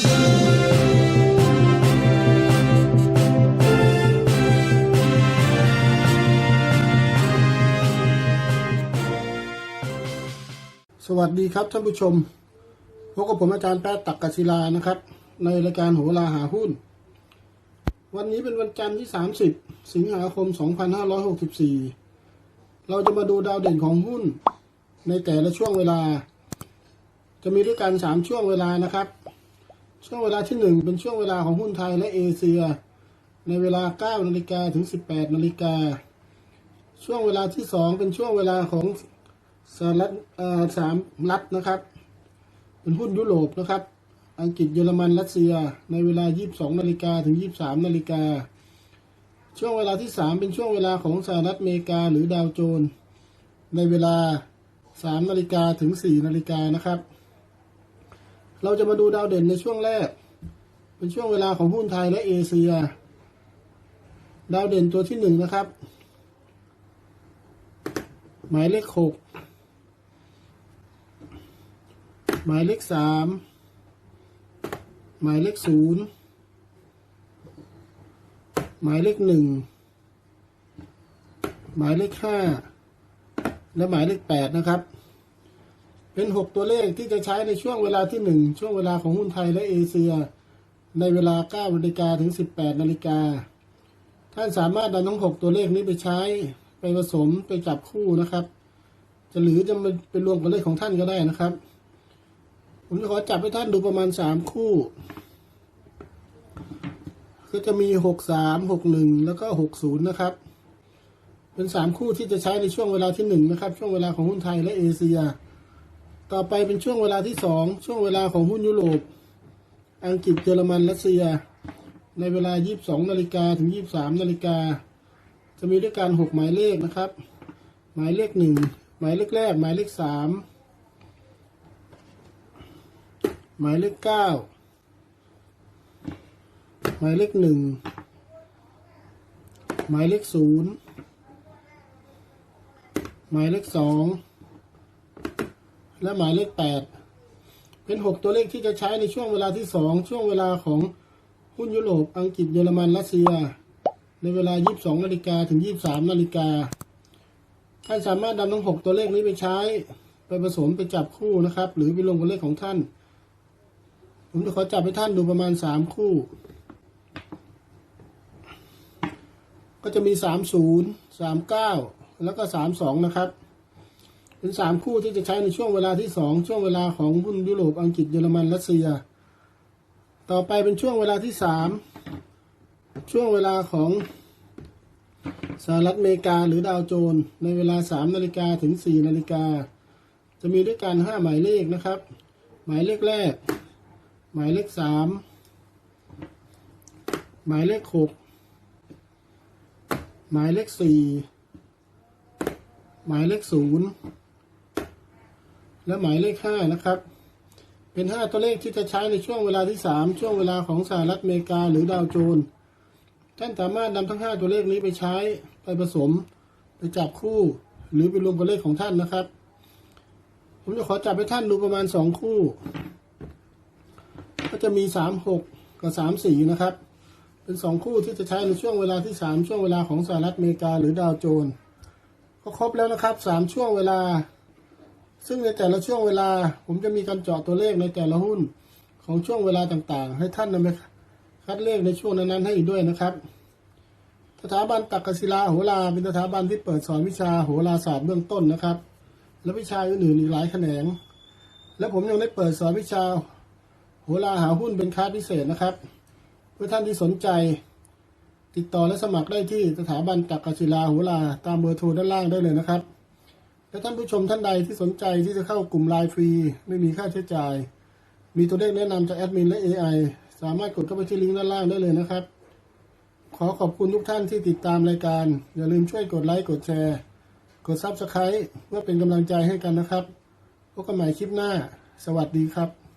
สวัสดีครับท่านผู้ชมพบกับผมอาจารย์แป๊ะตักกศิลานะครับ ในรายการโหราหาหุ้น วันนี้เป็นวันจันทร์ที่ 30 สิงหาคม 2564 เราจะมาดูดาวเด่นของหุ้น ในแต่ละช่วงเวลา จะมีด้วยกัน 3 ช่วงเวลานะครับ ช่วงเวลาที่ 1 เป็นช่วงเวลาของหุ้นไทยและเอเชีย ในเวลา 9 นาฬิกาถึง 18 นาฬิกา ช่วงเวลาที่ 2 เป็นช่วงเวลาของสหรัฐอ่อสามรัฐนะครับ เป็นหุ้นยุโรปนะครับ อังกฤษเยอรมันรัสเซีย ในเวลา 22 นาฬิกาถึง 23 นาฬิกา ช่วงเวลาที่ 3 เป็นช่วงเวลาของสหรัฐอเมริกาหรือดาวโจน ในเวลา 3 นาฬิกาถึง 4 นาฬิกานะครับ เราจะมาดูดาวเด่นในช่วงแรก เป็นช่วงเวลาของหุ้นไทยและเอเชีย ดาวเด่นตัวที่1นะครับ หมายเลขหกหมายเลขสามหมายเลขศูนย์หมายเลขหนึ่งหมายเลขห้าและหมายเลขแปดนะครับ เป็นหกตัวเลขที่จะใช้ในช่วงเวลาที่หนึ่งช่วงเวลาของหุ้นไทยและเอเชีย ในเวลาเก้านาฬิกาถึงสิบแปดนาฬิกาท่านสามารถนำทั้งหกตัวเลขนี้ไปใช้ไปผสมไปจับคู่นะครับ จะหรือจะเป็นรวมกับเลขของท่านก็ได้นะครับ ผมจะขอจับให้ท่านดูประมาณสามคู่ ก็จะมีหกสามหกหนึ่งแล้วก็หกศูนย์นะครับเป็นสามคู่ที่จะใช้ในช่วงเวลาที่หนึ่งนะครับ ช่วงเวลาของหุ้นไทยและเอเชีย ต่อไปเป็นช่วงเวลาที่สองช่วงเวลาของหุ้นยุโรป อังกฤษเยอรมันรัสเซีย ในเวลา 22นาฬิกาถึง 23นาฬิกาจะมีด้วยกันหกหมายเลขนะครับ หมายเลขหนึ่งหมายเลขแรก หมายเลขสามหมายเลขเก้าหมายเลขหนึ่งหมายเลขศูนย์หมายเลขสอง และหมายเลขแปดเป็นหกตัวเลขที่จะใช้ในช่วงเวลาที่สองช่วงเวลาของหุ้นยุโรปอังกฤษเยอรมันรัสเซีย ในเวลา 22นาฬิกาถึง 23นาฬิกาท่านสามารถนำทั้งหกตัวเลขนี้ไปใช้ ไปผสมไปจับคู่นะครับ หรือไปลงกับเลขของท่าน ผมจะขอจับให้ท่านดูประมาณสามคู่ ก็จะมีสามศูนย์สามเก้าแล้วก็สามสองนะครับ เป็นสามคู่ที่จะใช้ในช่วงเวลาที่สองช่วงเวลาของหุ้นยุโรปอังกฤษเยอรมันรัสเซีย ต่อไปเป็นช่วงเวลาที่สามช่วงเวลาของสหรัฐอเมริกาหรือดาวโจน ในเวลาสามนาฬิกาถึงสี่นาฬิกาจะมีด้วยกันห้าหมายเลขนะครับ หมายเลขแรก หมายเลขสามหมายเลขหกหมายเลขสี่หมายเลขศูนย์ และหมายเลขห้านะครับ เป็นห้าตัวเลขที่จะใช้ในช่วงเวลาที่สามช่วงเวลาของสหรัฐอเมริกาหรือดาวโจนส์ท่านสามารถนำทั้งห้าตัวเลขนี้ไปใช้ไปผสม ไปจับคู่ หรือไปรวมกับเลขของท่านนะครับ ผมจะขอจับให้ท่านดูประมาณสองคู่ ก็จะมีสามหกกับสามสี่นะครับ เป็นสองคู่ที่จะใช้ในช่วงเวลาที่สามช่วงเวลาของสหรัฐอเมริกาหรือดาวโจนส์ก็ครบแล้วนะครับสามช่วงเวลา ซึ่งในแต่ละช่วงเวลา ผมจะมีการเจาะตัวเลขในแต่ละหุ้นของช่วงเวลาต่างๆ ให้ท่านนำไปคัดเลขในช่วงนั้นๆให้อีกด้วยนะครับ สถาบันตักกศิลาโหราเป็นสถาบันที่เปิดสอนวิชาโหราศาสตร์เบื้องต้นนะครับ และวิชาอื่นๆอีกหลายแขนง และผมยังได้เปิดสอนวิชาโหราหาหุ้นเป็นคลาสพิเศษนะครับ เพื่อท่านที่สนใจ ติดต่อและสมัครได้ที่สถาบันตักกศิลาโหราตามเบอร์โทรด้านล่างได้เลยนะครับ และท่านผู้ชมท่านใดที่สนใจที่จะเข้ากลุ่มไลน์ฟรี ไม่มีค่าใช้จ่าย มีตัวเลขแนะนำจากแอดมินและ AI สามารถกดเข้าไปที่ลิงก์ด้านล่างได้เลยนะครับ ขอขอบคุณทุกท่านที่ติดตามรายการ อย่าลืมช่วยกดไลค์กดแชร์ กดซับสไคร b e เพื่อเป็นกำลังใจให้กันนะครับพบกันใหม่คลิปหน้า สวัสดีครับ